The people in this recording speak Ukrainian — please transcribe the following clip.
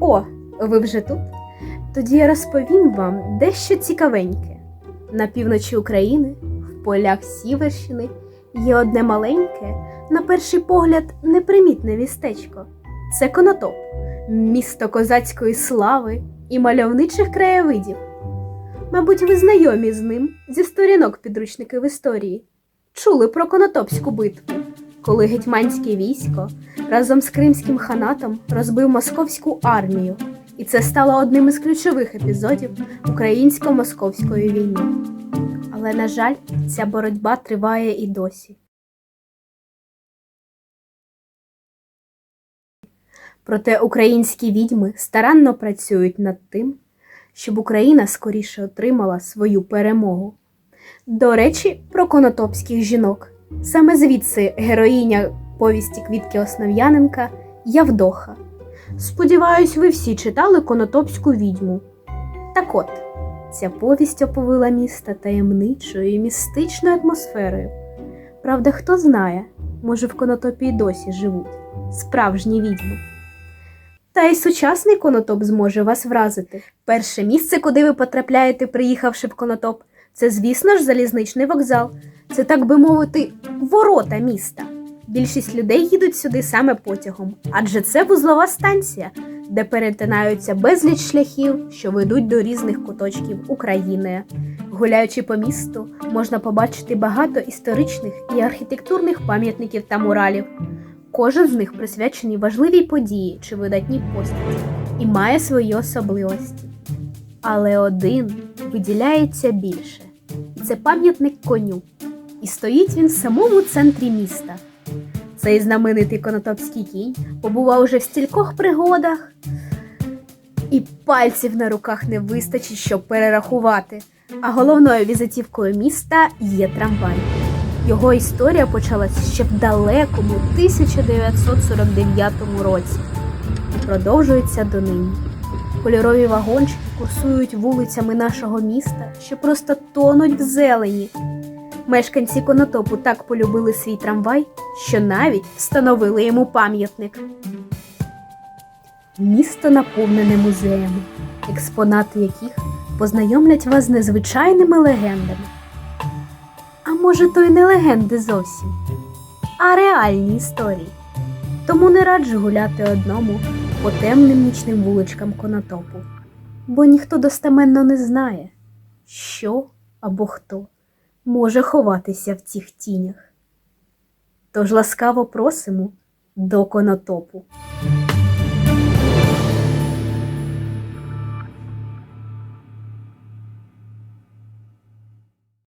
О, ви вже тут? Тоді я розповім вам дещо цікавеньке. На півночі України, в полях Сіверщини, є одне маленьке, на перший погляд, непримітне містечко. Це Конотоп, місто козацької слави і мальовничих краєвидів. Мабуть, ви знайомі з ним зі сторінок підручників історії. Чули про Конотопську битву, коли гетьманське військо разом з Кримським ханатом розбив московську армію, і це стало одним із ключових епізодів українсько-московської війни. Але, на жаль, ця боротьба триває і досі. Проте українські відьми старанно працюють над тим, щоб Україна скоріше отримала свою перемогу. До речі, про конотопських жінок. Саме звідси героїня повісті Квітки Основ'яненка Явдоха. Сподіваюсь, ви всі читали конотопську відьму. Так от, ця повість оповила міста таємничою і містичною атмосферою. Правда, хто знає, може в конотопі й досі живуть справжні відьми. Та й сучасний конотоп зможе вас вразити. Перше місце, куди ви потрапляєте, приїхавши в конотоп, це, звісно ж, залізничний вокзал. Це, так би мовити, ворота міста. Більшість людей їдуть сюди саме потягом, адже це вузлова станція, де перетинаються безліч шляхів, що ведуть до різних куточків України. Гуляючи по місту, можна побачити багато історичних і архітектурних пам'ятників та муралів. Кожен з них присвячений важливій події чи видатній постаті і має свої особливості. Але один виділяється більше це пам'ятник коню. І стоїть він в самому центрі міста. Цей знаменитий конотопський кінь побував уже в стількох пригодах, і пальців на руках не вистачить, щоб перерахувати. А головною візитівкою міста є трамвай. Його історія почалась ще в далекому 1949 році і продовжується донині. Кольорові вагончики курсують вулицями нашого міста, що просто тонуть в зелені. Мешканці Конотопу так полюбили свій трамвай, що навіть встановили йому пам'ятник. Місто наповнене музеями, експонати яких познайомлять вас з незвичайними легендами. А може, то й не легенди зовсім, а реальні історії. Тому не раджу гуляти одному по темним нічним вуличкам Конотопу, бо ніхто достеменно не знає, що або хто може ховатися в цих тінях. Тож ласкаво просимо до Конотопу.